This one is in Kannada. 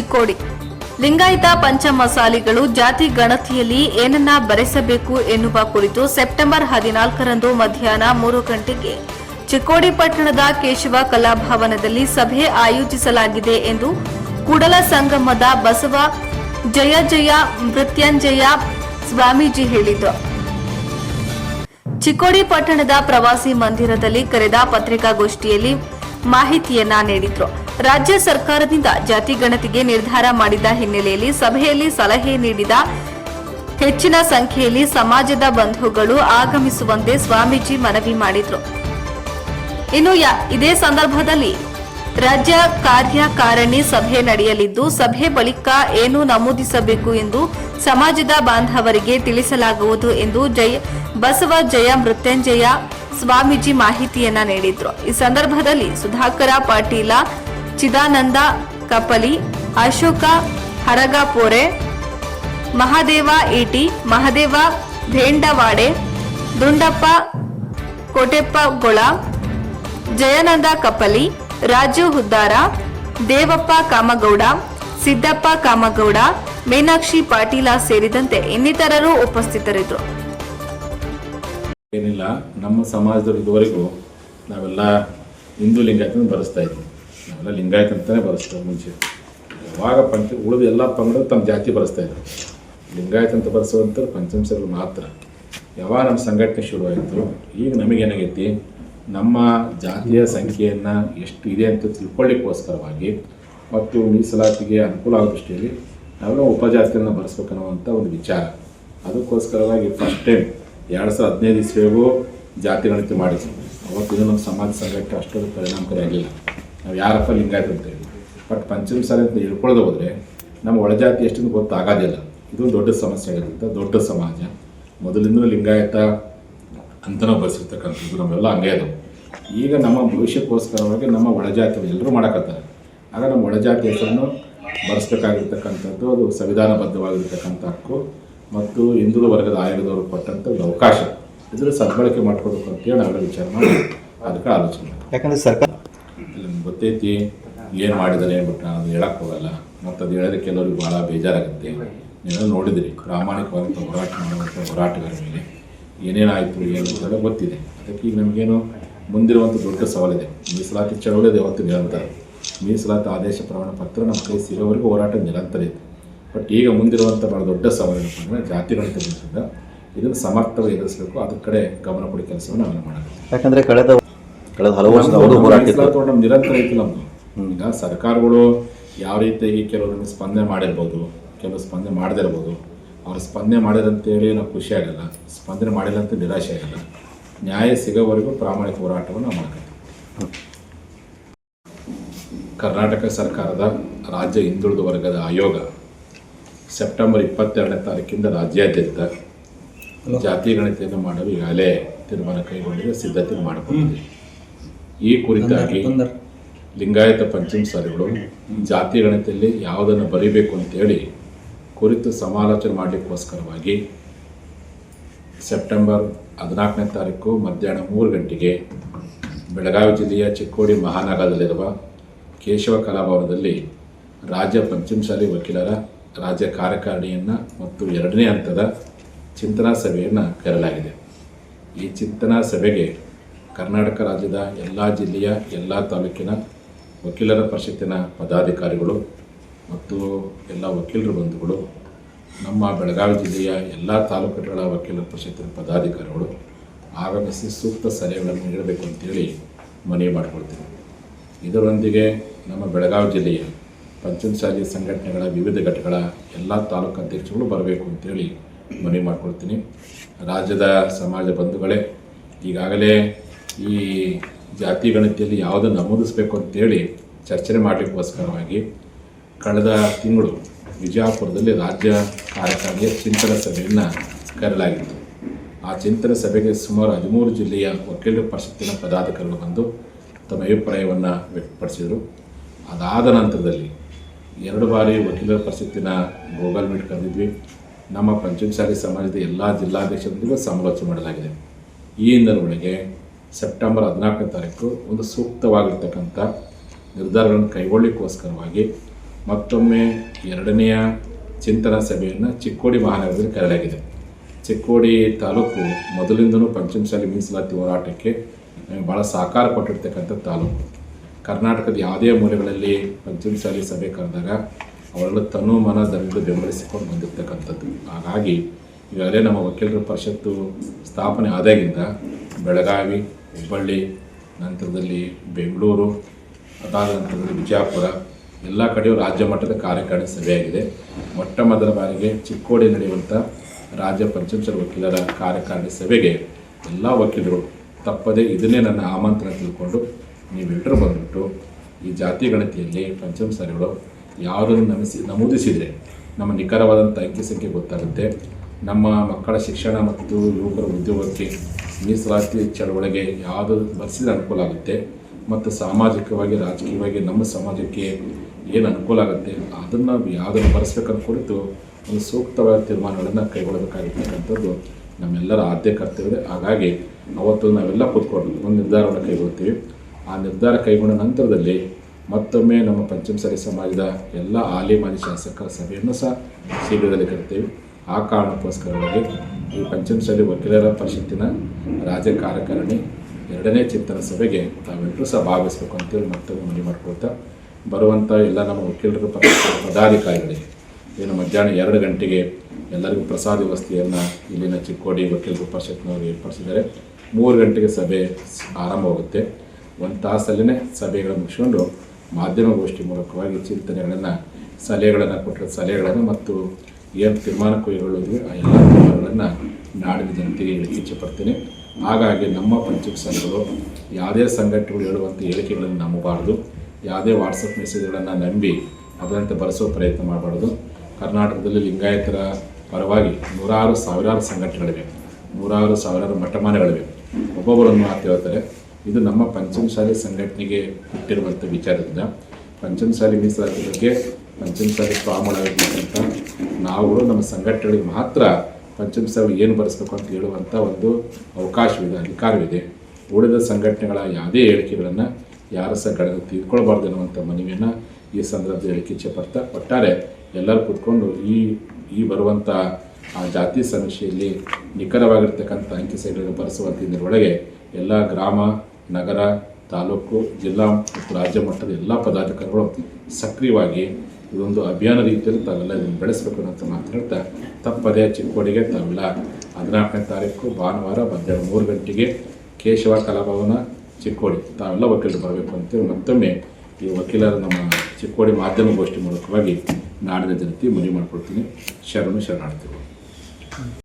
ಚಿಕ್ಕೋಡಿ. ಲಿಂಗಾಯತ ಪಂಚಮಸಾಲಿಗಳು ಜಾತಿ ಗಣತಿಯಲ್ಲಿ ಏನನ್ನ ಬರೆಸಬೇಕು ಎನ್ನುವ ಕುರಿತು ಸೆಪ್ಟೆಂಬರ್ ಹದಿನಾಲ್ಕರಂದು ಮಧ್ಯಾಹ್ನ ಮೂರು ಗಂಟೆಗೆ ಚಿಕ್ಕೋಡಿ ಪಟ್ಟಣದ ಕೇಶವ ಕಲಾಭವನದಲ್ಲಿ ಸಭೆ ಆಯೋಜಿಸಲಾಗಿದೆ ಎಂದು ಕೂಡಲ ಸಂಗಮದ ಬಸವ ಜಯ ಜಯ ಮೃತ್ಯಂಜಯ ಸ್ವಾಮೀಜಿ ಹೇಳಿದರು. ಚಿಕ್ಕೋಡಿ ಪಟ್ಟಣದ ಪ್ರವಾಸಿ ಮಂದಿರದಲ್ಲಿ ಕರೆದ ಪತ್ರಿಕಾಗೋಷ್ಠಿಯಲ್ಲಿ ಮಾಹಿತಿಯನ್ನ ನೀಡಿದ್ರು. ರಾಜ್ಯ ಸರ್ಕಾರದಿಂದ ಜಾತಿ ಗಣತಿಗೆ ನಿರ್ಧಾರ ಮಾಡಿದ ಹಿನ್ನೆಲೆಯಲ್ಲಿ ಸಭೆಯಲ್ಲಿ ಸಲಹೆ ನೀಡಿದ ಹೆಚ್ಚಿನ ಸಂಖ್ಯೆಯಲ್ಲಿ ಸಮಾಜದ ಬಂಧುಗಳು ಆಗಮಿಸುವಂತೆ ಸ್ವಾಮೀಜಿ ಮನವಿ ಮಾಡಿದ್ರು. ಇನ್ನು ಇದೇ ಸಂದರ್ಭದಲ್ಲಿ ರಾಜ್ಯ ಕಾರ್ಯಕಾರಿಣಿ ಸಭೆ ನಡೆಯಲಿದ್ದು, ಸಭೆ ಬಳಿಕ ಏನು ನಮೂದಿಸಬೇಕು ಎಂದು ಸಮಾಜದ ಬಾಂಧವರಿಗೆ ತಿಳಿಸಲಾಗುವುದು ಎಂದು ಜಯ, ಬಸವ ಜಯ ಮೃತ್ಯುಂಜಯ ಸ್ವಾಮೀಜಿ ಮಾಹಿತಿಯನ್ನ ನೀಡಿದ್ರು. ಈ ಸಂದರ್ಭದಲ್ಲಿ ಸುಧಾಕರ ಪಾಟೀಲ ಚಿದಾನಂದ, ಕಪಲಿ, ಅಶೋಕ, ಹರಗಾಪೋರೆ, ಮಹಾದೇವ ಈಟಿ ಮಹಾದೇವ ಭೇಂಡವಾಡೆ, ದುಂಡಪ್ಪ ಕೋಟೆಪ್ಪಗೊಳ, ಜಯನಂದ ಕಪಲಿ, ರಾಜು ಹುದ್ದಾರ, ದೇವಪ್ಪ ಕಾಮಗೌಡ, ಸಿದ್ದಪ್ಪ ಕಾಮಗೌಡ, ಮೀನಾಕ್ಷಿ ಪಾಟೀಲ ಸೇರಿದಂತೆ ಇನ್ನಿತರರು ಉಪಸ್ಥಿತರಿದ್ದರು. ಏನಿಲ್ಲ, ನಮ್ಮ ಸಮಾಜದವರೆಗೂ ನಾವೆಲ್ಲ ಹಿಂದೂ ಲಿಂಗ ಬರೆಸ್ತಾ ಇದ್ವಿ. ನಾವೆಲ್ಲ ಲಿಂಗಾಯತ ಅಂತಲೇ ಬರೆಸ್ತಾರೆ ಮುಂಚೆ. ಯಾವಾಗ ಪಂಚ ಉಳಿದ ಎಲ್ಲ ಪಂಗಡ ತಮ್ಮ ಜಾತಿ ಬರೆಸ್ತಾ ಇದ್ರು. ಲಿಂಗಾಯತ ಅಂತ ಬರೆಸುವಂಥದ್ದು ಪಂಚಮಸರು ಮಾತ್ರ. ಯಾವಾಗ ನಮ್ಮ ಸಂಘಟನೆ ಶುರುವಾಯಿತು, ಈಗ ನಮಗೇನಾಗೈತಿ ನಮ್ಮ ಜಾತಿಯ ಸಂಖ್ಯೆಯನ್ನು ಎಷ್ಟು ಇದೆ ಅಂತ ತಿಳ್ಕೊಳ್ಳಿಕ್ಕೋಸ್ಕರವಾಗಿ ಮತ್ತು ಮೀಸಲಾತಿಗೆ ಅನುಕೂಲ ಆಗೋ ದೃಷ್ಟಿಯಲ್ಲಿ ನಾವೆಲ್ಲ ಉಪಜಾತಿಯನ್ನು ಬರೆಸ್ಬೇಕನ್ನುವಂಥ ಒಂದು ವಿಚಾರ. ಅದಕ್ಕೋಸ್ಕರವಾಗಿ ಫಸ್ಟ್ ಟೈಮ್ ಎರಡು ಸಾವಿರದ ಹದಿನೈದು ಇಸ್ವಿಗೂ ಜಾತಿ ಗಣತಿ ಮಾಡಿದ್ವಿ ಅವತ್ತಿನ ನಮ್ಮ ಸಮಾಜ ಸಂಘಟನೆ ಅಷ್ಟೊಂದು ಪರಿಣಾಮಕಾರಿ ಆಗಲಿಲ್ಲ ನಾವು ಯಾರಪ್ಪ ಲಿಂಗಾಯತ ಅಂತೇಳಿ ಬಟ್ ಪಂಚಮ ಸಾಲ ಅಂತ ಹೇಳ್ಕೊಳ್ಳೋದು ಹೋದರೆ ನಮ್ಮ ಒಳಜಾತಿ ಎಷ್ಟೊಂದು ಗೊತ್ತಾಗೋದಿಲ್ಲ. ಇದು ದೊಡ್ಡ ಸಮಸ್ಯೆ ಆಗಿರುತ್ತೆ, ದೊಡ್ಡ ಸಮಾಜ. ಮೊದಲಿಂದಲೂ ಲಿಂಗಾಯತ ಅಂತನೂ ಬರೆಸಿರ್ತಕ್ಕಂಥದ್ದು ನಮ್ಮೆಲ್ಲ ಹಂಗೆ ಅದು. ಈಗ ನಮ್ಮ ಭವಿಷ್ಯಕ್ಕೋಸ್ಕರವಾಗಿ ನಮ್ಮ ಒಳಜಾತಿ ಎಲ್ಲರೂ ಮಾಡಕತ್ತಾರೆ. ಆಗ ನಮ್ಮ ಒಳಜಾತಿ ಹೆಸರನ್ನು ಬರೆಸ್ಬೇಕಾಗಿರ್ತಕ್ಕಂಥದ್ದು ಅದು ಸಂವಿಧಾನಬದ್ಧವಾಗಿರ್ತಕ್ಕಂಥ ಹಕ್ಕು ಮತ್ತು ಹಿಂದೂ ವರ್ಗದ ಆಯೋಗದವರು ಕೊಟ್ಟಂಥ ಅವಕಾಶ. ಇದರ ಸದ್ಬಳಕೆ ಮಾಡ್ಕೋಬೇಕು ಅಂತೇಳಿ ನಾವೆಲ್ಲ ವಿಚಾರ ಮಾಡಿ, ಅದಕ್ಕೆ ಆಲೋಚನೆ ಯಾಕಂದರೆ ಸರ್ಕಾರ ಗೊತ್ತೈತಿ ಏನು ಮಾಡಿದ್ದಾರೆ ಅಂದ್ಬಿಟ್ಟು ನಾನು ಅದು ಹೋಗಲ್ಲ. ಮತ್ತು ಅದು ಹೇಳಿದ್ರೆ ಕೆಲವ್ರಿಗೆ ಭಾಳ ಬೇಜಾರಾಗುತ್ತೆ. ನೀವೆಲ್ಲ ನೋಡಿದ್ರಿ ಪ್ರಾಮಾಣಿಕವಾದಂಥ ಹೋರಾಟ ಮಾಡುವಂಥ ಹೋರಾಟಗಾರ ಮೇಲೆ ಏನೇನಾಯಿತು, ಏನು ಅಂತ ಗೊತ್ತಿದೆ. ಅದಕ್ಕೆ ಈಗ ನಮಗೇನು ಮುಂದಿರುವಂಥ ದೊಡ್ಡ ಸವಾಲಿದೆ. ಮೀಸಲಾತಿ ಚಳವಳಿ ಯಾವತ್ತು ನಿರಂತರ. ಮೀಸಲಾತಿ ಆದೇಶ ಪ್ರಮಾಣ ಪತ್ರ ನಮ್ಮ ಕೈ ಸಿಗೋವರೆಗೂ ಹೋರಾಟ ನಿರಂತರ ಇತ್ತು ಬಟ್ ಈಗ ಮುಂದಿರುವಂಥ ಭಾಳ ದೊಡ್ಡ ಸವಾಲು ಏನಪ್ಪ ಅಂದರೆ ಜಾತಿ ಗಣಿತ ಬಿಡಿಸಿದ ಇದನ್ನು ಸಮರ್ಥವಾಗಿ ಎದುರಿಸಬೇಕು. ಅದ್ರ ಕಡೆ ಗಮನ ಕೊಡಿ ಕೆಲಸವನ್ನು ನಾವೆಲ್ಲ ಮಾಡಬೇಕು. ಯಾಕಂದ್ರೆ ಕಳೆದ ಕಳೆದ ಹಲವು ವರ್ಷದ ಹೋರಾಟ. ನಮ್ಮ ನಿರಂತರ ಐತಿ ನಮ್ದು. ಈಗ ಸರ್ಕಾರಗಳು ಯಾವ ರೀತಿಯಾಗಿ ಕೆಲವರು ಸ್ಪಂದನೆ ಮಾಡಿರ್ಬೋದು ಕೆಲವು ಸ್ಪಂದನೆ ಮಾಡದೇ ಇರ್ಬೋದು ಅವ್ರು ಸ್ಪಂದನೆ ಮಾಡಿರಂತೇಳಿ ನಾವು ಖುಷಿ ಆಗಲ್ಲ ಸ್ಪಂದನೆ ಮಾಡಿಲ್ಲ ಅಂತ ನಿರಾಶೆ ಆಗಲ್ಲ. ನ್ಯಾಯ ಸಿಗೋವರೆಗೂ ಪ್ರಾಮಾಣಿಕ ಹೋರಾಟವನ್ನು ನಾವು ಮಾಡ್ತೀವಿ ಕರ್ನಾಟಕ ಸರ್ಕಾರದ ರಾಜ್ಯ ಹಿಂದುಳಿದ ವರ್ಗದ ಆಯೋಗ ಸೆಪ್ಟೆಂಬರ್ ಇಪ್ಪತ್ತೆರಡನೇ ತಾರೀಕಿಂದ ರಾಜ್ಯಾದ್ಯಂತ ಜಾತಿ ಗಣತಿಯನ್ನು ಮಾಡಲು ಈಗಾಗಲೇ ತೀರ್ಮಾನ ಕೈಗೊಂಡಿದೆ ಸಿದ್ಧತೆ ಮಾಡಿಕೊಂಡಿದೆ. ಈ ಕುರಿತಾಗಿ ಲಿಂಗಾಯತ ಪಂಚಮಸಾಲಿಗಳು ಜಾತಿ ಗಣಿತದಲ್ಲಿ ಯಾವುದನ್ನು ಬರೀಬೇಕು ಅಂತೇಳಿ ಕುರಿತು ಸಮಾಲೋಚನೆ ಮಾಡಲಿಕ್ಕೋಸ್ಕರವಾಗಿ ಸೆಪ್ಟೆಂಬರ್ ಹದಿನಾಲ್ಕನೇ ತಾರೀಕು ಮಧ್ಯಾಹ್ನ ಮೂರು ಗಂಟೆಗೆ ಬೆಳಗಾವಿ ಜಿಲ್ಲೆಯ ಚಿಕ್ಕೋಡಿ ಮಹಾನಗರದಲ್ಲಿರುವ ಕೇಶವ ಕಲಾಭವನದಲ್ಲಿ ರಾಜ್ಯ ಪಂಚಮಸಾಲಿ ವಕೀಲರ ರಾಜ್ಯ ಕಾರ್ಯಕಾರಿಣಿಯನ್ನು ಮತ್ತು ಎರಡನೇ ಹಂತದ ಚಿಂತನಾ ಸಭೆಯನ್ನು ಕರೆಯಲಾಗಿದೆ. ಈ ಚಿಂತನಾ ಸಭೆಗೆ ಕರ್ನಾಟಕ ರಾಜ್ಯದ ಎಲ್ಲ ಜಿಲ್ಲೆಯ ಎಲ್ಲ ತಾಲೂಕಿನ ವಕೀಲರ ಪರಿಷತ್ತಿನ ಪದಾಧಿಕಾರಿಗಳು ಮತ್ತು ಎಲ್ಲ ವಕೀಲರ ಬಂಧುಗಳು, ನಮ್ಮ ಬೆಳಗಾವಿ ಜಿಲ್ಲೆಯ ಎಲ್ಲ ತಾಲೂಕುಗಳ ವಕೀಲರ ಪರಿಷತ್ತಿನ ಪದಾಧಿಕಾರಿಗಳು, ಆಗಮಿಸಿ ಸೂಕ್ತ ಸಲಹೆಗಳನ್ನು ನೀಡಬೇಕು ಅಂತೇಳಿ ಮನವಿ ಮಾಡಿಕೊಳ್ತೀನಿ. ಇದರೊಂದಿಗೆ ನಮ್ಮ ಬೆಳಗಾವಿ ಜಿಲ್ಲೆಯ ಪಂಚಮಸಾಲಿ ಸಂಘಟನೆಗಳ ವಿವಿಧ ಘಟಕಗಳ ಎಲ್ಲ ತಾಲೂಕು ಅಧ್ಯಕ್ಷಗಳು ಬರಬೇಕು ಅಂತೇಳಿ ಮನವಿ ಮಾಡಿಕೊಳ್ತೀನಿ. ರಾಜ್ಯದ ಸಮಾಜ ಬಂಧುಗಳೇ, ಈಗಾಗಲೇ ಈ ಜಾತಿ ಗಣತಿಯಲ್ಲಿ ಯಾವುದನ್ನು ನಮೂದಿಸಬೇಕು ಅಂತೇಳಿ ಚರ್ಚೆ ಮಾಡಲಿಕ್ಕೋಸ್ಕರವಾಗಿ ಕಳೆದ ತಿಂಗಳು ವಿಜಯಪುರದಲ್ಲಿ ರಾಜ್ಯ ಕಾರ್ಯಕಾರಿಯ ಚಿಂತನ ಸಭೆಯನ್ನು ಕರೆಯಲಾಗಿತ್ತು. ಆ ಚಿಂತನ ಸಭೆಗೆ ಸುಮಾರು ಹದಿಮೂರು ಜಿಲ್ಲೆಯ ವಕೀಲರ ಪರಿಷತ್ತಿನ ಪದಾಧಿಕಾರಿಗಳು ಬಂದು ತಮ್ಮ ಅಭಿಪ್ರಾಯವನ್ನು ವ್ಯಕ್ತಪಡಿಸಿದರು. ಅದಾದ ನಂತರದಲ್ಲಿ ಎರಡು ಬಾರಿ ವಕೀಲರ ಪರಿಷತ್ತಿನ ಗೂಗಲ್ ಮೀಟ್ ಕರೆದಿದ್ವಿ. ನಮ್ಮ ಪಂಚಮಸಾಲಿ ಸಮಾಜದ ಎಲ್ಲ ಜಿಲ್ಲಾಧ್ಯಕ್ಷರೊಂದಿಗೂ ಸಮಾಲೋಚನೆ ಮಾಡಲಾಗಿದೆ. ಈ ಹಿನ್ನೆಲೆಯೊಳಗೆ ಸೆಪ್ಟೆಂಬರ್ ಹದಿನಾಲ್ಕನೇ ತಾರೀಕು ಒಂದು ಸೂಕ್ತವಾಗಿರ್ತಕ್ಕಂಥ ನಿರ್ಧಾರಗಳನ್ನು ಕೈಗೊಳ್ಳಿಕ್ಕೋಸ್ಕರವಾಗಿ ಮತ್ತೊಮ್ಮೆ ಎರಡನೆಯ ಚಿಂತನಾ ಸಭೆಯನ್ನು ಚಿಕ್ಕೋಡಿ ಮಹಾನಗರದಲ್ಲಿ ಕರೆಯಲಾಗಿದೆ. ಚಿಕ್ಕೋಡಿ ತಾಲೂಕು ಮೊದಲಿಂದನೂ ಪಂಚಮಶಾಲಿ ಮೀಸಲಾತಿ ಹೋರಾಟಕ್ಕೆ ಭಾಳ ಸಹಕಾರ ಕೊಟ್ಟಿರ್ತಕ್ಕಂಥ ತಾಲೂಕು. ಕರ್ನಾಟಕದ ಯಾವುದೇ ಮೂಲೆಗಳಲ್ಲಿ ಪಂಚಮಶಾಲಿ ಸಭೆ ಕರೆದಾಗ ಅವರೆಲ್ಲ ತನು ಮನ ಧನದಿಂದ ಬೆಂಬಲಿಸಿಕೊಂಡು ಬಂದಿರ್ತಕ್ಕಂಥದ್ದು. ಹಾಗಾಗಿ ಈಗಾಗಲೇ ನಮ್ಮ ವಕೀಲರ ಪರಿಷತ್ತು ಸ್ಥಾಪನೆ ಆದಾಗಿಂದ ಬೆಳಗಾವಿ ಹುಬ್ಬಳ್ಳಿ ನಂತರದಲ್ಲಿ ಬೆಂಗಳೂರು ಅದಾದ ನಂತರದಲ್ಲಿ ವಿಜಯಪುರ ಎಲ್ಲ ಕಡೆಯೂ ರಾಜ್ಯ ಮಟ್ಟದ ಕಾರ್ಯಕಾರಿ ಸಭೆಯಾಗಿದೆ. ಮೊಟ್ಟ ಮೊದಲ ಬಾರಿಗೆ ಚಿಕ್ಕೋಡಿ ನಡೆಯುವಂಥ ರಾಜ್ಯ ಪಂಚಾಯತ್ ವಕೀಲರ ಕಾರ್ಯಕಾರಿ ಸಭೆಗೆ ಎಲ್ಲ ವಕೀಲರು ತಪ್ಪದೇ ಇದನ್ನೇ ನನ್ನ ಆಮಂತ್ರಣ ತಿಳ್ಕೊಂಡು ನೀವೆಲ್ಲರೂ ಬಂದುಬಿಟ್ಟು ಈ ಜಾತಿ ಗಣತಿಯಲ್ಲಿ ಪಂಚಮಸಾರಿಗಳು ಯಾರನ್ನು ನಮಿಸಿ, ನಮೂದಿಸಿದರೆ ನಮ್ಮ ನಿಖರವಾದಂಥ ಅಂಕಿ ಸಂಖ್ಯೆ ಗೊತ್ತಾಗುತ್ತೆ. ನಮ್ಮ ಮಕ್ಕಳ ಶಿಕ್ಷಣ ಮತ್ತು ಯುವಕರ ಉದ್ಯೋಗಕ್ಕೆ ಮೀಸಲಾತಿ ಚಳವಳಿಗೆ ಯಾವುದು ಬರೆಸಿದ್ರೆ ಅನುಕೂಲ ಆಗುತ್ತೆ, ಮತ್ತು ಸಾಮಾಜಿಕವಾಗಿ, ರಾಜಕೀಯವಾಗಿ ನಮ್ಮ ಸಮಾಜಕ್ಕೆ ಏನು ಅನುಕೂಲ ಆಗುತ್ತೆ, ಅದನ್ನು ಯಾವುದನ್ನು ಬರೆಸ್ಬೇಕಂತ ಕುರಿತು ಒಂದು ಸೂಕ್ತವಾದ ತೀರ್ಮಾನಗಳನ್ನು ಕೈಗೊಳ್ಳಬೇಕಾಗಿರ್ತಕ್ಕಂಥದ್ದು ನಮ್ಮೆಲ್ಲರ ಆದ್ಯ ಕರ್ತವ್ಯ. ಹಾಗಾಗಿ ಅವತ್ತು ನಾವೆಲ್ಲ ಕೂತ್ಕೊಂಡು ಒಂದು ನಿರ್ಧಾರವನ್ನು ಕೈಗೊಳ್ತೀವಿ. ಆ ನಿರ್ಧಾರ ಕೈಗೊಂಡ ನಂತರದಲ್ಲಿ ಮತ್ತೊಮ್ಮೆ ನಮ್ಮ ಪಂಚಮಸಾಲಿ ಸಮಾಜದ ಎಲ್ಲ ಆಲಿ ಮಾಜಿ ಶಾಸಕರ ಸಭೆಯನ್ನು ಸಹ ಶೀಘ್ರದಲ್ಲಿ ಕರಿತೇವೆ ಆ ಕಾರಣಕ್ಕೋಸ್ಕರವಾಗಿ ಈ ಪಂಚಮಸಾಲಿ ವಕೀಲರ ಪರಿಷತ್ತಿನ ರಾಜ್ಯ ಎರಡನೇ ಚಿಂತನ ಸಭೆಗೆ ತಾವೆಲ್ಲರೂ ಸಹ ಭಾಗವಹಿಸಬೇಕು ಅಂತೇಳಿ ಮತ್ತೊಮ್ಮೆ ಮನವಿ ಮಾಡ್ಕೊಳ್ತಾ ಬರುವಂಥ ಎಲ್ಲ ನಮ್ಮ ವಕೀಲರ ಪದಾಧಿಕಾರಿಗಳಿಗೆ ಏನು ಮಧ್ಯಾಹ್ನ ಎರಡು ಗಂಟೆಗೆ ಎಲ್ಲರಿಗೂ ಪ್ರಸಾದ ವ್ಯವಸ್ಥೆಯನ್ನು ಇಲ್ಲಿನ ಚಿಕ್ಕೋಡಿ ವಕೀಲರ ಪರಿಷತ್ನವರು ಏರ್ಪಡಿಸಿದ್ದಾರೆ. ಮೂರು ಗಂಟೆಗೆ ಸಭೆ ಆರಂಭವಾಗುತ್ತೆ. ಒಂದು ತಾಸಲ್ಲೇ ಸಭೆಗಳನ್ನು ಮುಗಿಸ್ಕೊಂಡು ಮಾಧ್ಯಮಗೋಷ್ಠಿ ಮೂಲಕವಾಗಿ ಚಿಂತನೆಗಳನ್ನು ಸಲಹೆಗಳನ್ನು ಕೊಟ್ಟಿರೋ ಸಲಹೆಗಳನ್ನು ಮತ್ತು ಏನು ತೀರ್ಮಾನ ಕೈಗೊಳ್ಳೋದು ಆ ಎಲ್ಲ ವಿಚಾರಗಳನ್ನು ನಾಡಿನ ಜನತೆಗೆ ಹೇಳಕ್ಕೆ ಇಚ್ಛೆಪಡ್ತೇನೆ. ಹಾಗಾಗಿ ನಮ್ಮ ಪಂಚಮಸಾಲಿಗಳು ಯಾವುದೇ ಸಂಘಟನೆಗಳು ಹೇಳುವಂಥ ಹೇಳಿಕೆಗಳನ್ನು ನಂಬಬಾರ್ದು. ಯಾವುದೇ ವಾಟ್ಸಪ್ ಮೆಸೇಜ್ಗಳನ್ನು ನಂಬಿ ಅದರಂತೆ ಬರೆಸೋ ಪ್ರಯತ್ನ ಮಾಡಬಾರ್ದು. ಕರ್ನಾಟಕದಲ್ಲಿ ಲಿಂಗಾಯತರ ಪರವಾಗಿ ನೂರಾರು ಸಾವಿರಾರು ಸಂಘಟನೆಗಳಿವೆ. ನೂರಾರು ಸಾವಿರಾರು ಮಠಮಾನಗಳಿವೆ ಒಬ್ಬೊಬ್ಬರನ್ನು ಮಾತು ಹೇಳ್ತಾರೆ, ಇದು ನಮ್ಮ ಪಂಚಮಸಾಲಿ ಸಂಘಟನೆಗೆ ಹುಟ್ಟಿರುವಂಥ ವಿಚಾರದಿಂದ. ಪಂಚಮಸಾಲಿ ಮೀಸಲಾತಿ ಬಗ್ಗೆ ಪಂಚಮಸಾಲಿ ಸ್ವಾಮಿಗಳಾಗಿರ್ತಕ್ಕಂಥ ನಾವು ನಮ್ಮ ಸಂಘಟನೆಗಳಿಗೆ ಮಾತ್ರ ಪಂಚಮಸಾಲಿ ಏನು ಬರೆಸ್ಬೇಕು ಅಂತ ಹೇಳುವಂಥ ಒಂದು ಅವಕಾಶವಿದೆ, ಅಧಿಕಾರವಿದೆ. ಉಳಿದ ಸಂಘಟನೆಗಳ ಯಾವುದೇ ಹೇಳಿಕೆಗಳನ್ನು ಯಾರ ಗಡ ತೀರ್ಕೊಳ್ಬಾರ್ದು ಅನ್ನುವಂಥ ಮನವಿಯನ್ನು ಈ ಸಂದರ್ಭದಲ್ಲಿ ಹೇಳಿಕೆ ಪಡ್ತಾ ಒಟ್ಟಾರೆ ಎಲ್ಲರೂ ಕೂತ್ಕೊಂಡು ಈ ಈ ಬರುವಂಥ ಆ ಜಾತಿ ಸಮೀಕ್ಷೆಯಲ್ಲಿ ನಿಖರವಾಗಿರ್ತಕ್ಕಂಥ ಅಂಕಿ ಸಂಖ್ಯೆಗಳನ್ನು ಬರೆಸುವಂಥ ಇದರೊಳಗೆ ಎಲ್ಲ ಗ್ರಾಮ, ನಗರ, ತಾಲೂಕು, ಜಿಲ್ಲಾ ಮತ್ತು ರಾಜ್ಯ ಮಟ್ಟದ ಎಲ್ಲ ಪದಾಧಿಕಾರಿಗಳು ಸಕ್ರಿಯವಾಗಿ ಇದೊಂದು ಅಭಿಯಾನ ರೀತಿಯಲ್ಲಿ ತಾವೆಲ್ಲ ಇದನ್ನು ಬೆಳೆಸಬೇಕು ಅಂತ ಮಾತನಾಡ್ತಾ ತಪ್ಪದೇ ಚಿಕ್ಕೋಡಿಗೆ ತಾವೆಲ್ಲ ಹದಿನಾಲ್ಕನೇ ತಾರೀಕು ಭಾನುವಾರ ಮಧ್ಯಾಹ್ನ ಮೂರು ಗಂಟೆಗೆ ಕೇಶವ ಕಲಾಭವನ ಚಿಕ್ಕೋಡಿ. ತಾವೆಲ್ಲ ವಕೀಲರು ಬರಬೇಕು ಅಂತೇಳಿ ಮತ್ತೊಮ್ಮೆ ಈ ವಕೀಲರ ನಮ್ಮ ಚಿಕ್ಕೋಡಿ ಮಾಧ್ಯಮಗೋಷ್ಠಿ ಮೂಲಕವಾಗಿ ನಾಡಿನ ಜನತೆ ಮನವಿ ಮಾಡಿಕೊಡ್ತೀನಿ. ಶರಣು ಶರಣಾರ್ಥಿಗಳು.